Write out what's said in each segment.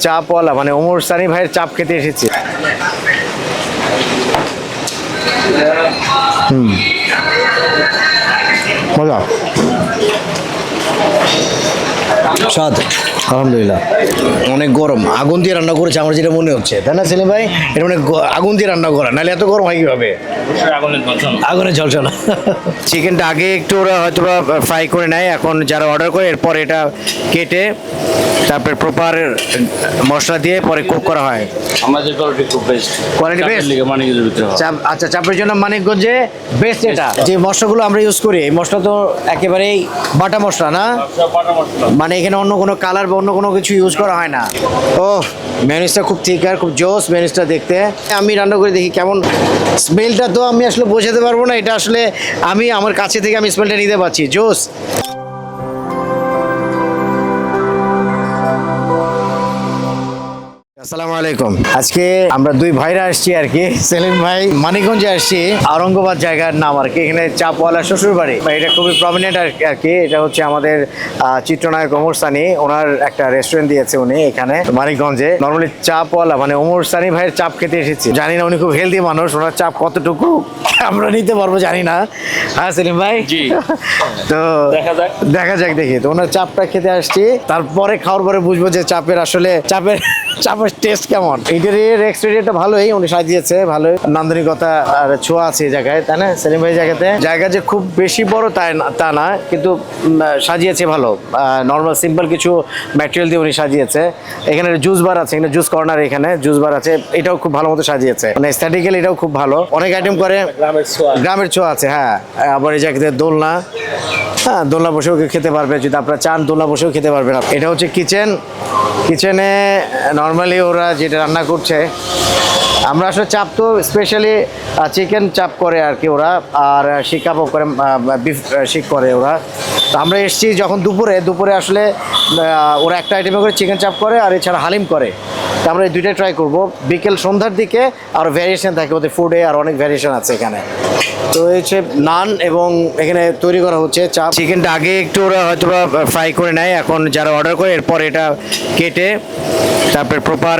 চাপওয়ালা মানে ওমর সানি ভাইয়ের চাপ খেতে এসেছি। হুম। মজা। স্বাদ। আলহামদুলিল্লাহ। অনেক গরম। আগুন দিয়ে রান্না করেছে আমার যেটা মনে হচ্ছে। তাই না সেলিম ভাই? এটা মানে আগুন দিয়ে রান্না করা। নাহলে এত গরম হয় কীভাবে? আগুনে ঝলসা না চিকেনটা আগে একটু ওরা হয়তো ফ্রাই করে নেয়। এখন যারা অর্ডার করে এরপর এটা কেটে তারপর প্রপার মশলা দিয়ে পরে কুক করা হয়। আমাদের কোয়ালিটি খুব বেস্ট ভিতরে চাপ আচ্ছা চাপের জন্য মানিকগঞ্জে বেস্ট এটা। যে মশলাগুলো আমরা ইউজ করি এই মশলা তো একেবারেই বাটা মশলা না? বাটা মশলা মানে এখানে অন্য কোনো কালার বা অন্য কোনো কিছু ইউজ করা হয় না। ও ম্যানেজটা খুব ঠিক আর খুব জোস ম্যানেজটা দেখতে। আমি রান্না করে দেখি কেমন স্মেলটা তো আমি আসলে বোঝাতে পারব না, এটা আসলে আমি আমার কাছে থেকে আমি স্মেলটা নিতে পারছি, জোস। আসসালামু আলাইকুম। আজকে আমরা দুই ভাইরা আসছি আর কি। সেলিম ভাই মানিকগঞ্জে আসছি। আরঙ্গবাদ জায়গার নাম আর কি। এখানে চাপওয়ালা শ্বশুর বাড়ি এটা খুবই প্রমিনেন্ট আর কি এটা হচ্ছে আমাদের চিত্রনায়ক ওমর সানি। ওনার একটা রেস্টুরেন্ট দিয়েছে উনি এখানে মানিকগঞ্জে। নর্মালি চাপওয়ালা মানে ওমর সানি ভাইয়ের চাপ খেতে এসেছি। জানি না উনি খুব হেলদি মানুষ ওনার চাপ কতটুকু আমরা নিতে পারব জানি না। হ্যাঁ সেলিম ভাই? জি। তো দেখা যাক। দেখা যাক দেখি। তো ওনার চাপটা খেতে আসছি। তারপরে খাওয়ার পরে বুঝব যে চাপের আসলে চাপের চাপের টেস্ট কেমন? ইন্টেরিয়ার এক্সটেরিয়ারটা ভালোই উনি সাজিয়েছে ভালোই। নান্দনিকতা আর ছোঁয়া আছে এই জায়গায় তাই না? সেলিম ভাই জায়গাতে। জায়গা যে খুব বেশি বড় তাই তা না কিন্তু সাজিয়েছে ভালো। নর্মাল সিম্পল কিছু ম্যাটেরিয়াল দিয়ে উনি সাজিয়েছে। এখানে জুস বার আছে এখানে জুস কর্নার এখানে জুস বার আছে। এটাও খুব ভালো মতো সাজিয়েছে। মানে স্ট্যাটিক্যাল এটাও খুব ভালো। অনেক আইটেম করে। গ্রামের ছোঁয়া। গ্রামের ছোঁয়া আছে হ্যাঁ। আবার এই জায়গাতে দোলনা। হ্যাঁ দোলনা বসেও কেউ খেতে পারবে। যদি আপনারা চান দোলনা বসেও খেতে পারবেন। এটা হচ্ছে কিচেন কিচেনে নর্মালি ওরা যেটা রান্না করছে। আমরা আসলে চাপ তো স্পেশালি চিকেন চাপ করে আর কি ওরা, আর শিক কাবাব করে বিফ শিক করে ওরা। তো আমরা এসেছি যখন দুপুরে দুপুরে আসলে ওরা একটা আইটেমে করে চিকেন চাপ করে আর এছাড়া হালিম করে। তো আমরা এই দুইটাই ট্রাই করব। বিকেল সন্ধ্যার দিকে আর ভ্যারিয়েশন থাকে, ওদের ফুডে আর অনেক ভ্যারিয়েশন আছে এখানে। তো এই হচ্ছে নান এবং এখানে তৈরি করা হচ্ছে চাপ চিকেনটা আগে একটু ওরা হয়তো বা ফ্রাই করে নেয় এখন যারা অর্ডার করে এরপর এটা কেটে তারপর প্রপার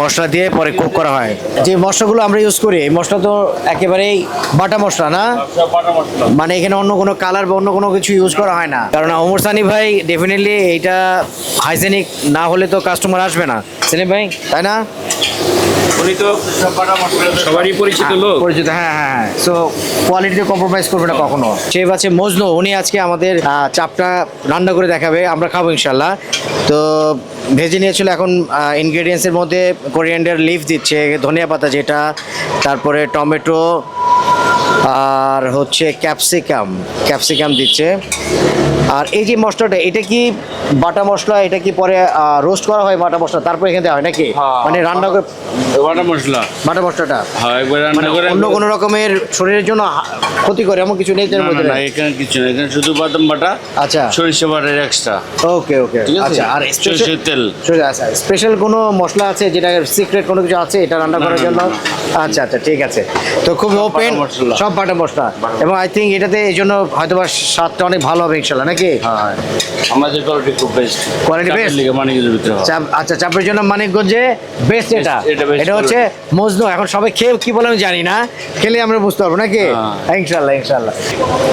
মশলা দিয়ে পরে কুক করা হয়। যে মশলাগুলো আমরা ইউজ করি এই মশলা তো একেবারেই বাটা মশলা না? সব বাটা মশলা। মানে এখানে অন্য কোনো কালার বা অন্য কোনো কিছু ইউজ করা হয় না। কারণ ওমর সানি ভাই ডেফিনেটলি এইটা হাইজেনিক না হলে তো কাস্টমার আসবে না। সেলিম ভাই তাই না? উনি তো সব বাটা মশলা সবারই পরিচিত লোক। পরিচিত হ্যাঁ হ্যাঁ হ্যাঁ। সো কোয়ালিটিতে কম্প্রোমাইজ করবে না কখনো? শেফ আছে মজনু, উনি আজকে আমাদের চাপটা রান্না করে দেখাবে, আমরা খাব ইনশাল্লাহ তো, ভেজে নিয়েছিল এখন ইনগ্রেডিয়েন্টসের মধ্যে কোরিয়ান্ডার লিফ দিচ্ছে, ধনিয়া পাতা যেটা, তারপরে টমেটো, আর হচ্ছে ক্যাপসিকাম ক্যাপসিকাম দিচ্ছে। আর এই যে মশলাটা, এটা কি বাটা মশলা এটা কি পরে রোস্ট করা হয় বাটা মশলা? তারপর এখানে দেওয়া হয় নাকি? হ্যাঁ। মানে রান্না করে বাটা মশলা। বাটা মশলাটা? হ্যাঁ মানে অন্য কোনো রকমের শরীরের জন্য ক্ষতি করে এমন কিছু নেই এর মধ্যে? না, এখানে কিছু না এখানে শুধু বাদাম বাটা আচ্ছা। সরিষা বাটার এক্সট্রা ওকে ওকে আচ্ছা আর সরিষার তেল। আচ্ছা স্পেশাল কোনো মশলা আছে যেটা সিক্রেট কোনো কিছু আছে এটা রান্না করার জন্য? আচ্ছা আচ্ছা ঠিক আছে। তো খুব ওপেন সব বাটা মশলা। এবং আই থিঙ্ক এটাতে এই জন্য হয়তো বা স্বাদটা অনেক ভালো হবে ইনশাল্লাহ নাকি? হ্যাঁ আমাদের কোয়ালিটি খুব বেস্ট Quality best? লিগে ভিতরে আচ্ছা চাপের জন্য মানিকগঞ্জে বেস্ট এটা। এটা হচ্ছে মজনু। এখন সবাই খেয়ে কি বলে আমি জানি না। খেলে আমরা বুঝতে পারব নাকি। ইনশাল্লাহ ইনশাল্লাহ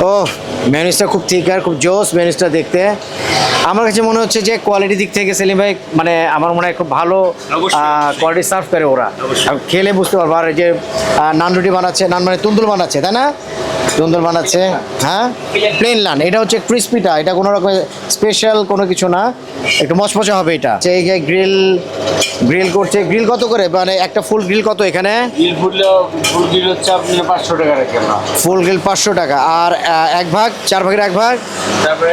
ও ম্যানেজটা খুব ঠিক আর খুব জোস ম্যানেজটা দেখতে। আমার কাছে মনে হচ্ছে যে কোয়ালিটি দিক থেকে সেলিম ভাই মানে আমার মনে হয় খুব ভালো। কোয়ালিটি সার্ভ করে ওরা। খেলে বুঝতে পারব। আর এই যে নান রুটি বানাচ্ছে নান মানে তুন্দুল বানাচ্ছে তাই না? তুন্দুল বানাচ্ছে। হ্যাঁ? প্লেন নান এটা হচ্ছে ক্রিসপিটা এটা কোনো রকম স্পেশাল কোনো কিছু না। একটু মচমচে হবে এটা। সেই গ্রিল গ্রিল করছে গ্রিল কত করে? মানে একটা ফুল গ্রিল কত এখানে? ফুল বিল হচ্ছে আপনার পাঁচশো টাকা রাখেন ফুল গ্রিল পাঁচশো টাকা। আর এক ভাগ চার ভাগের এক ভাগ? তারপরে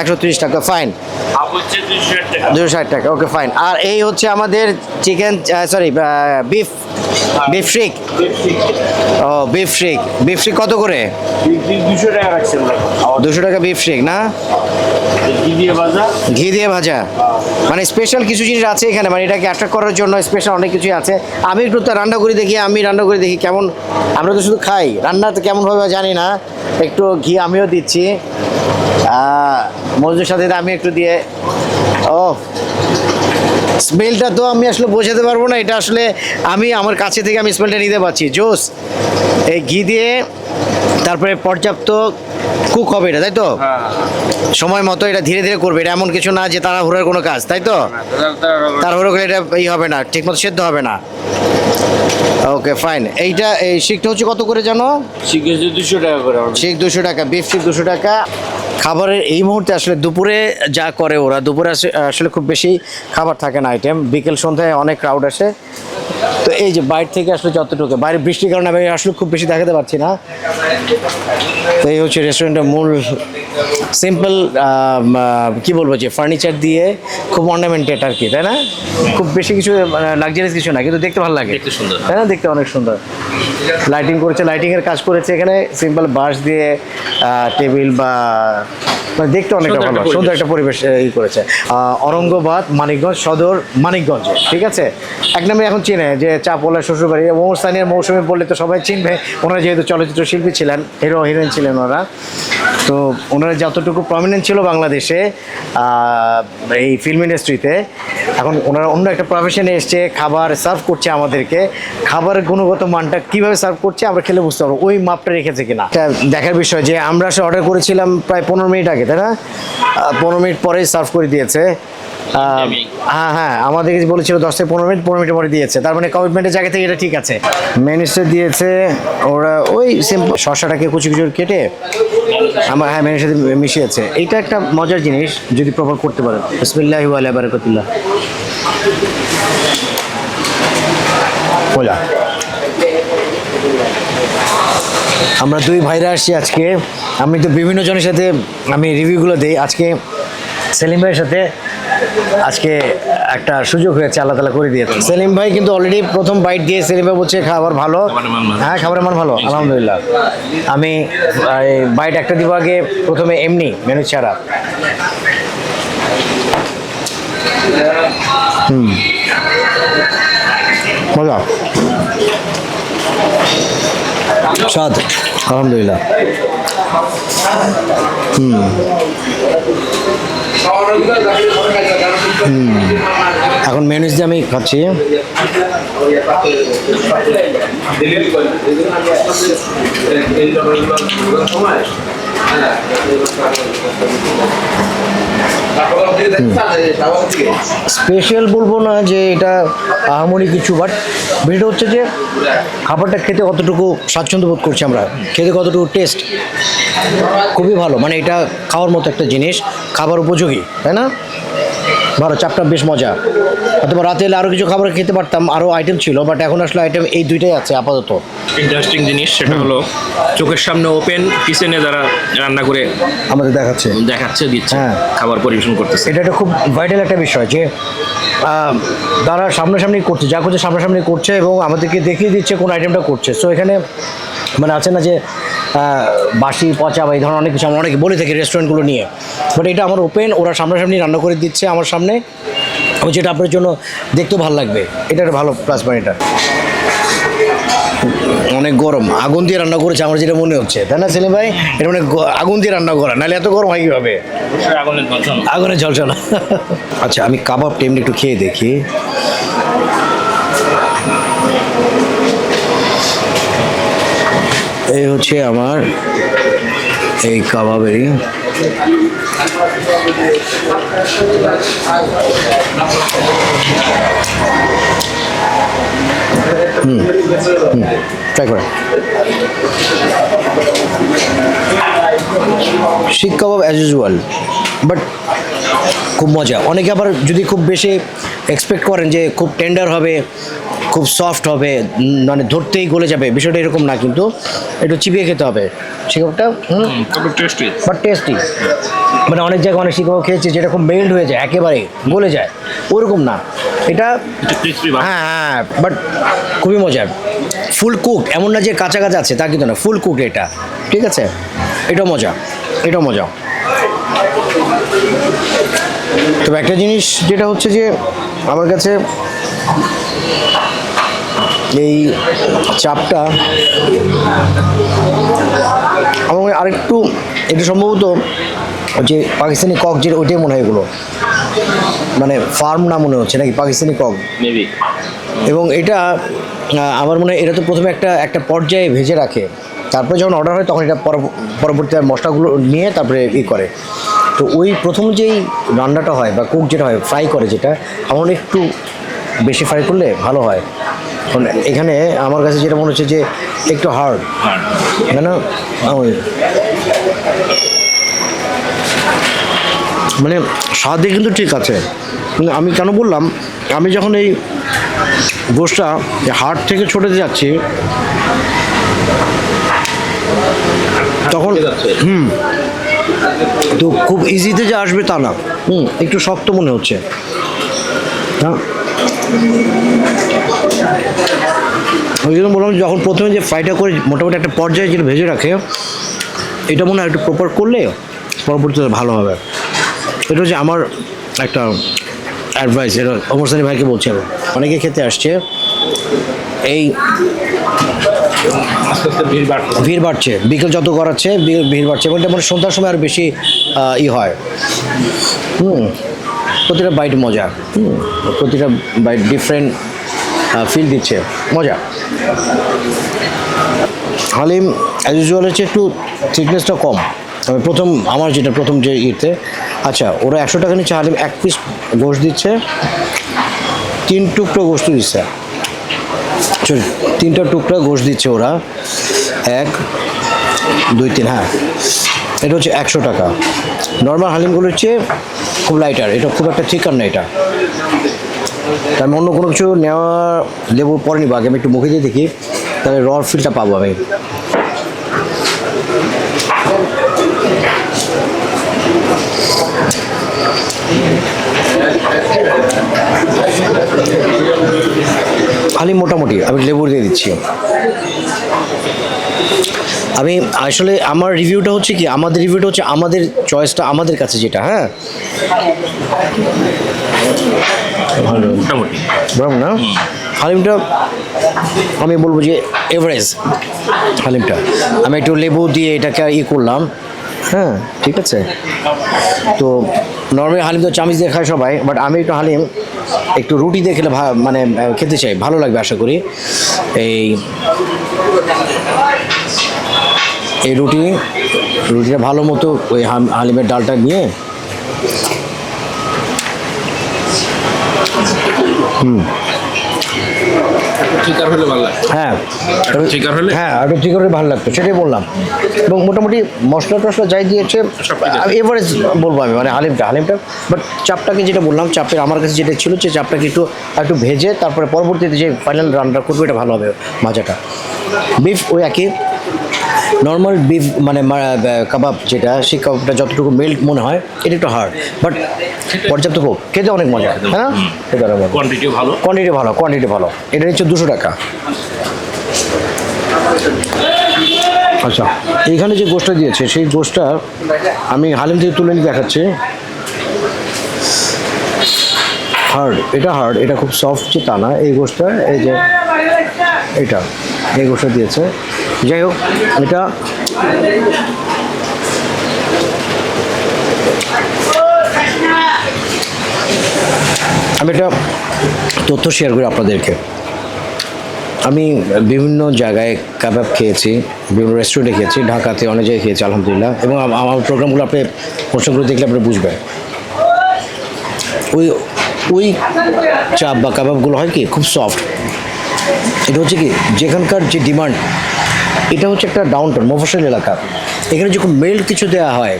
একশো ত্রিশ টাকা। ফাইন দুশো ষাট টাকা। ওকে ফাইন আর এই হচ্ছে আমাদের চিকেন সরি বিফ বিফ শিক ও বিফ শিক বিফ শিক কত করে? রাখছেন দুশো টাকা বিফ শিক না? ঘি দিয়ে ভাজা। ঘি দিয়ে ভাজা। মানে স্পেশাল কিছু জিনিস আছে এখানে? মানে এটাকে অ্যাট্রাক্ট করার জন্য স্পেশাল অনেক কিছুই আছে। আমি একটু তো রান্না করে দেখি আমি রান্না করে দেখি কেমন। আমরা তো শুধু খাই। রান্না তো কেমন হবে জানি না। একটু ঘি আমিও দিচ্ছি। মজুর সাথে আমি একটু দিয়ে ও স্মেলটা তো আমি আসলে বোঝাতে পারব না। এটা আসলে আমি আমার কাছে থেকে আমি স্মেলটা নিতে পারছি। জোস এই ঘি দিয়ে তারপরে পর্যাপ্ত কুক হবে এটা তাই তো? হ্যাঁ। সময় মতো এটা ধীরে ধীরে করবে এটা এমন কিছু না যে তাড়াহুড়োর কোনো কাজ তাই তো? তাড়াহুড়ো করে এটা ই হবে না ঠিকমতো সেদ্ধ হবে না। ওকে ফাইন এইটা এই শিখটা হচ্ছে কত করে জানো? শিখেছি দুশো টাকা করে। শিখ দুশো টাকা বিফ শিখ দুশো টাকা। খাবারের এই মুহূর্তে আসলে দুপুরে যা করে ওরা দুপুরে আসে- আসলে খুব বেশি খাবার থাকে না আইটেম বিকেল সন্ধ্যায় অনেক ক্রাউড আসে। তো এই যে বাইরে থেকে আসলে যতটুকু, বাইরে বৃষ্টির কারণে আমি আসলে খুব বেশি দেখাতে পারছি না। তো এই হচ্ছে রেস্টুরেন্টের মূল সিম্পল কি বলব যে ফার্নিচার দিয়ে খুব অর্নামেন্টেড আর কি তাই না? খুব বেশি কিছু লাক্সারিয়াস কিছু না কিন্তু দেখতে ভালো লাগে। দেখতে সুন্দর। তাই না? দেখতে অনেক সুন্দর। লাইটিং করেছে লাইটিং এর কাজ করেছে এখানে সিম্পল বাঁশ দিয়ে টেবিল বা মানে দেখতে অনেকটা ভালো সুন্দর একটা পরিবেশ ই করেছে। আহ, অরঙ্গবাদ মানিকগঞ্জ সদর মানিকগঞ্জে ঠিক আছে? এক নামে এখন চিনে যে চাপোলা শ্বশুরবাড়ি মৌস্থানীয় মৌসুমে বললে তো সবাই চিনবে ওনারা যেহেতু চলচ্চিত্র শিল্পী ছিলেন হিরো হিরোইন ছিলেন ওনারা তো ওনারা যতটুকু প্রমিনেন্ট ছিল বাংলাদেশে এই ফিল্ম ইন্ডাস্ট্রিতে এখন ওনারা অন্য একটা প্রফেশনে এসছে খাবার সার্ভ করছে আমাদেরকে। খাবারের গুণগত মানটা কীভাবে সার্ভ করছে আমরা খেলে বুঝতে পারব ওই মাপটা রেখেছে কিনা। দেখার বিষয় যে আমরা সে অর্ডার করেছিলাম প্রায় পনেরো মিনিট আগে তাই না? পনেরো মিনিট পরেই সার্ভ করে দিয়েছে। হ্যাঁ হ্যাঁ আমাদেরকে বলেছিল দশ থেকে পনেরো মিনিট পনেরো মিনিট পরে দিয়েছে। তার মানে কমিটমেন্টের জায়গা থেকে এটা ঠিক আছে। মেনুসে দিয়েছে ওরা ওই সিম্পল শসাটাকে কুচি কুচি করে কেটে আমার হ্যাঁ মেয়ের সাথে মিশে মিশিয়েছে। এটা একটা মজার জিনিস যদি প্রভাব করতে পারেন বিসমিল্লাহ আলা বারাকাতুল্লাহ। মজা আমরা দুই ভাইরা আসছি আজকে। আমি তো বিভিন্ন জনের সাথে আমি রিভিউগুলো দিই। আজকে সেলিম ভাইয়ের সাথে আজকে একটা সুযোগ হয়েছে আল্লাহ তালা করে দিয়েছে। সেলিম ভাই কিন্তু অলরেডি প্রথম বাইট দিয়ে সেলিম ভাই বলছে খাবার ভালো। হ্যাঁ খাবারের মান ভালো আলহামদুলিল্লাহ। আমি বাইট একটা দিব আগে প্রথমে এমনি মেনু ছাড়া। হুম। মজা। স্বাদ আলহামদুলিল্লাহ। এখন মেনুজ দিয়ে আমি খাচ্ছি। স্পেশাল বলব না যে এটা আহামরি কিছু বাট বিষয়টা হচ্ছে যে খাবারটা খেতে কতটুকু স্বাচ্ছন্দ্য বোধ করছি আমরা, খেতে কতটুকু টেস্ট খুবই ভালো মানে এটা খাওয়ার মতো একটা জিনিস, খাবার উপযোগী, তাই না? ভালো চাপটা বেশ মজা। অথবা রাতে এলে আরও কিছু খাবার খেতে পারতাম আরও আইটেম ছিল বাট এখন আসলে আইটেম এই দুইটাই আছে আপাতত। ইন্টারেস্টিং জিনিস সেটা হলো চোখের সামনে ওপেন কিচেনে যারা রান্না করে আমাদের দেখাচ্ছে। দেখাচ্ছে দিচ্ছে হ্যাঁ। খাবার পরিবেশন করতেছে। এটা একটা খুব ভাইটাল একটা বিষয় যে তারা সামনাসামনি করছে যা করছে সামনাসামনি করছে এবং আমাদেরকে দেখিয়ে দিচ্ছে কোন আইটেমটা করছে। সো এখানে মানে আছে না যে বাসি পচা বা এই ধরনের অনেক কিছু আমরা অনেকে বলে থাকি রেস্টুরেন্টগুলো নিয়ে। বাট এটা আমার ওপেন ওরা সামনাসামনি রান্না করে দিচ্ছে আমার সামনে। এবং যেটা আপনার জন্য দেখতেও ভালো লাগবে। এটা একটা ভালো প্লাস পয়েন্ট এটা। অনেক গরম। আগুন দিয়ে রান্না করেছে আমার যেটা মনে হচ্ছে। তাই না ছেলে ভাই? এটা মানে আগুন দিয়ে রান্না করা। নাহলে এত গরম হয় কীভাবে? আগুনের ঝলছে আচ্ছা আমি কাবাবটা এমনি একটু খেয়ে দেখি। এই হচ্ছে আমার এই কাবাবেরি হুম শিক কাবাব অ্যাজ ইউজুয়াল বাট খুব মজা। অনেকে আবার যদি খুব বেশি এক্সপেক্ট করেন যে খুব টেন্ডার হবে খুব সফট হবে মানে ধরতেই গলে যাবে বিষয়টা এরকম না কিন্তু একটু চিবিয়ে খেতে হবে। খুব টেস্টি বাট টেস্টি মানে অনেক জায়গায় অনেক শিকাব খেয়েছি যেটা খুব মেল্ট হয়ে যায় একেবারে গলে যায় ওরকম না। এটা হ্যাঁ হ্যাঁ বাট খুবই মজার। ফুল কুক এমন না যে কাঁচা কাঁচা আছে তা কিন্তু না ফুল কুক এটা। ঠিক আছে? এটাও মজা এটাও মজা। তবে একটা জিনিস যেটা হচ্ছে যে আমার কাছে এই চাপটা আমার আরেকটু এটা সম্ভবত যে পাকিস্তানি কক যেটা ওইটাই মনে হয় এগুলো। মানে ফার্ম না মনে হচ্ছে নাকি পাকিস্তানি কক? মেবি এবং এটা আমার মনে হয় এটা তো প্রথমে একটা একটা পর্যায়ে ভেজে রাখে। তারপরে যখন অর্ডার হয় তখন এটা পরব- পরবর্তী মশলাগুলো নিয়ে তারপরে ই করে। তো ওই প্রথম যেই রান্নাটা হয় বা কুক যেটা হয় ফ্রাই করে যেটা আমার একটু বেশি ফ্রাই করলে ভালো হয়। এখানে আমার কাছে যেটা মনে হচ্ছে যে একটু হার্ড না না ওই। মানে স্বাদে কিন্তু ঠিক আছে। আমি কেন বললাম আমি যখন এই গোষ্ঠটা হাট থেকে ছোটাতে যাচ্ছি তখন হুম তো খুব ইজিতে যে আসবে তা না। হুম একটু শক্ত মনে হচ্ছে। হ্যাঁ ওই জন্য বললাম যখন প্রথমে যে ফ্রাইটা করে মোটামুটি একটা পর্যায়ে যেটা ভেজে রাখে, এটা মনে হয় একটু প্রপার করলে পরবর্তীতে ভালো হবে। এটা হচ্ছে আমার একটা অ্যাডভাইস এটা অমর সানি ভাইকে বলছি আমি। অনেকে খেতে আসছে, এই আস্তে আস্তে ভিড় বাড়ছে। ভিড় বাড়ছে। বিকেল যত বি- ভিড় বাড়ছে। এবং এটা মানে সন্ধ্যার সময় আর বেশি ই হয়। হুম। প্রতিটা বাইট মজা। হুম। প্রতিটা বাইট ডিফারেন্ট ফিল দিচ্ছে। মজা। হালিম অ্যাজ ইউজুয়াল হচ্ছে একটু থিকনেসটা কম। তবে প্রথম, আমার যেটা প্রথম যে ইতে আচ্ছা ওরা একশো টাকা নিচ্ছে, হালিম এক পিস গোশ দিচ্ছে, তিন টুকরো গোস্ত দিচ্ছে। তিনটা টুকরা গোশ দিচ্ছে ওরা। এক, দুই, তিন হ্যাঁ। এটা হচ্ছে একশো টাকা। নর্মাল হালিমগুলো হচ্ছে খুব লাইটার এটা খুব একটা চিকার না এটা। তার অন্য কোনো কিছু নেওয়া লেবু পরে নিবো। আগে আমি একটু মুখে দিয়ে দেখি। তাহলে র ফিলটা পাবো আমি। হালিম মোটামুটি আমি লেবু দিয়ে দিচ্ছি। আমি আসলে আমার রিভিউটা হচ্ছে কি আমাদের রিভিউটা হচ্ছে আমাদের চয়েসটা আমাদের কাছে যেটা হ্যাঁ? ভালো। মোটামুটি না? হালিমটা আমি বলব যে এভারেজ হালিমটা। আমি একটু লেবু দিয়ে এটাকে ই করলাম হ্যাঁ ঠিক আছে? তো নর্মালি হালিম তো চামিচ দিয়ে খায় সবাই বাট আমি একটু হালিম, একটু রুটি দিয়ে খেলে মানে খেতে চাই, ভালো লাগবে আশা করি। এই এই রুটি, রুটিটা ভালো মতো ওই হাম- হালিমের ডালটা নিয়ে। হলে ভালো হ্যাঁ। হলে? হ্যাঁ আর হলে ভালো লাগতো সেটাই বললাম। এবং মোটামুটি মশলা টশলা যাই দিয়েছে এভারেজ বলব আমি মানে হালিমটা হালিমটা বাট চাপটাকে যেটা বললাম চাপের আমার কাছে যেটা ছিল যে চাপটাকে একটু একটু ভেজে তারপরে পরবর্তীতে যে ফাইনাল রান্না করব এটা ভালো হবে মাজাটা। বিফ ওই একই। নর্মাল বিফ মানে কাবাব যেটা সেই কাবাবটা যতটুকু মেল্ট মনে হয় এটা একটু হার্ড বাট পর্যাপ্ত হোক খেতে অনেক মজা হ্যাঁ না? কোয়ান্টিটিও ভালো? কোয়ান্টিটি ভালো কোয়ান্টিটি ভালো। এটা হচ্ছে দুশো টাকা। আচ্ছা এইখানে যে গোষ্ঠটা দিয়েছে সেই গোষ্ঠটা আমি হালিম থেকে তুলে নিয়ে দেখাচ্ছি। হার্ড এটা হার্ড এটা খুব সফট যে তা না এই গোষ্ঠটা এই যে এটা এই গোষ্ঠটা দিয়েছে। যাই হোক, এটা আমি একটা তথ্য শেয়ার করি আপনাদেরকে। আমি বিভিন্ন জায়গায় কাবাব খেয়েছি, বিভিন্ন রেস্টুরেন্টে খেয়েছি, ঢাকাতে অনেক জায়গায় খেয়েছি, আলহামদুলিল্লাহ। এবং আমার প্রোগ্রামগুলো আপনি অনুষ্ঠানগুলো দেখলে আপনি বুঝবেন। ওই ওই চাপ বা কাবাবগুলো হয় কি, খুব সফট এটা হচ্ছে কি, যেখানকার যে ডিমান্ড এটা হচ্ছে একটা ডাউন টাউন মফসল এলাকা। এখানে যখন মেল্ট কিছু দেওয়া হয়,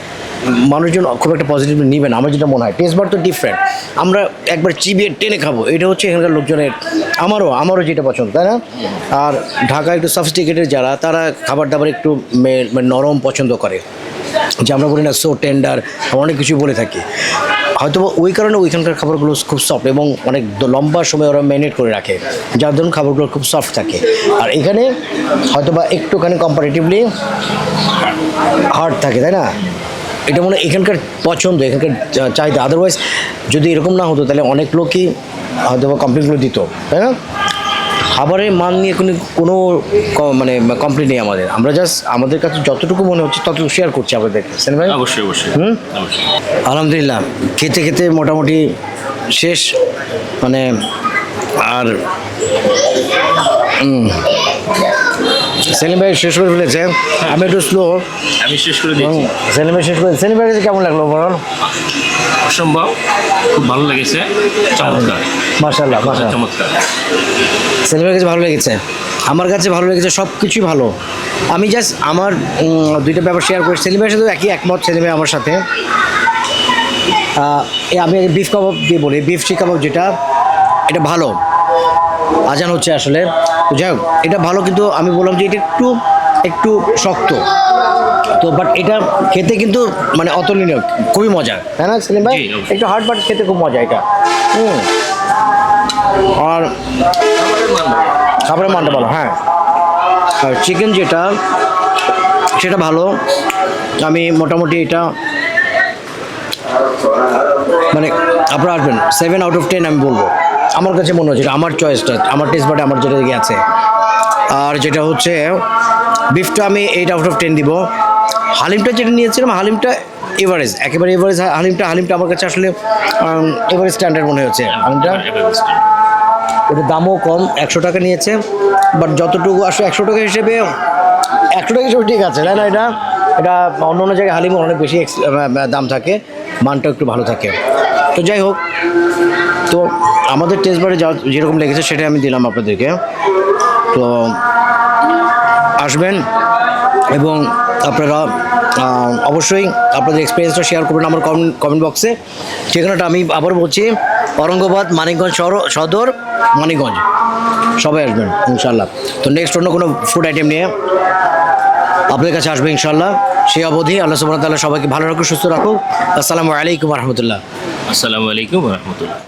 মানুষজন খুব একটা পজিটিভ নেবেন, আমার যেটা মনে হয় টেস্ট বার তো ডিফারেন্ট আমরা একবার চিবিয়ে টেনে খাব, এটা হচ্ছে এখানকার লোকজনের, আমারও আমারও যেটা পছন্দ, তাই না? আর ঢাকা একটু সফিস্টিকেটেড যারা, তারা খাবার দাবার একটু মানে নরম পছন্দ করে। যে আমরা বলি না সো টেন্ডার অনেক কিছু বলে থাকি। হয়তো ওই কারণে ওইখানকার খাবারগুলো খুব সফট এবং অনেক লম্বা সময় ওরা ম্যারিনেট করে রাখে, যার জন্য খাবারগুলো খুব সফট থাকে। আর এখানে হয়তো বা একটুখানি কম্পারেটিভলি হার্ড থাকে, তাই না? এটা মনে এখানকার পছন্দ, এখানকার চাহিদা। আদারওয়াইজ যদি এরকম না হতো, তাহলে অনেক লোকই হয়তো বা কমপ্লেনগুলো দিত, তাই না? খাবারের মান নিয়ে কোনো কোনো মানে কমপ্লেন নেই আমাদের। আমরা জাস্ট আমাদের কাছে যতটুকু মনে হচ্ছে ততটুকু শেয়ার করছি আপনাদের ভাই? অবশ্যই অবশ্যই। হুম? আলহামদুলিল্লাহ। খেতে খেতে মোটামুটি শেষ। মানে আর সেলিম ভাই শেষ করে ফেলেছে আমি একটু স্লো আমি শেষ করে দিচ্ছি সেলিম ভাই শেষ করে সেলিম ভাই কেমন লাগল বলুন? অসম্ভব। খুব ভালো লেগেছে। চমৎকার। মার্শাল্লাহ চমৎকার। সেলিমের কাছে ভালো লেগেছে? আমার কাছে ভালো লেগেছে সব কিছুই ভালো। আমি জাস্ট আমার দুইটা ব্যাপার শেয়ার করি। সেলিমের সাথেও একই একমত সেলিমে আমার সাথে। আমি বিফ কাবাব দিয়ে বলি। বিফ চিক কাবাব যেটা এটা ভালো। আজান হচ্ছে আসলে। যাই হোক এটা ভালো কিন্তু আমি বললাম যে এটা একটু একটু শক্ত। তো বাট এটা খেতে কিন্তু মানে অতুলনীয় খুবই মজা। তাই না সেলিম ভাই? একটু হার্ড বাট খেতে খুব মজা এটা। হুম। আর খাবারের মানটা ভালো হ্যাঁ। আর চিকেন যেটা সেটা ভালো। আমি মোটামুটি এটা মানে আপনারা আসবেন সেভেন আউট অফ টেন আমি বলব। আমার কাছে মনে হচ্ছে আমার চয়েসটা আমার টেস্ট বাটে আমার যেটা আছে। আর যেটা হচ্ছে বিফটা আমি এইট আউট অফ টেন দিব। হালিমটা যেটা নিয়েছিলাম হালিমটা এভারেজ একেবারে এভারেজ হালিমটা হালিমটা আমার কাছে আসলে এভারেজ স্ট্যান্ডার্ড মনে হচ্ছে হালিমটা। ওটার দামও কম একশো টাকা নিয়েছে বাট যতটুকু আসলে একশো টাকা হিসেবে একশো টাকা হিসেবে ঠিক আছে তাই না এটা? এটা অন্য অন্য জায়গায় হালিম অনেক বেশি দাম থাকে মানটা একটু ভালো থাকে। তো যাই হোক তো আমাদের টেস্ট বারে যা যেরকম লেগেছে সেটাই আমি দিলাম আপনাদেরকে। তো আসবেন এবং আপনারা অবশ্যই আপনাদের এক্সপিরিয়েন্সটা শেয়ার করবেন আমার কমেন্ট কমেন্ট বক্সে ঠিকানাটা আমি আবার বলছি অরঙ্গাবাদ মানিকগঞ্জ শহর- সদর, মানিকগঞ্জ। সবাই আসবেন ইনশাল্লাহ তো নেক্সট অন্য কোনো ফুড আইটেম নিয়ে আপনাদের কাছে আসবে ইনশাল্লাহ সেই অবধি আল্লাহ সুবাহ তাল্লাহ সবাইকে ভালো রাখুক, সুস্থ রাখুক। আসসালামু আলাইকুম রহমতুল্লাহ। আসসালামু আলাইকুম রহমতুল্লাহ।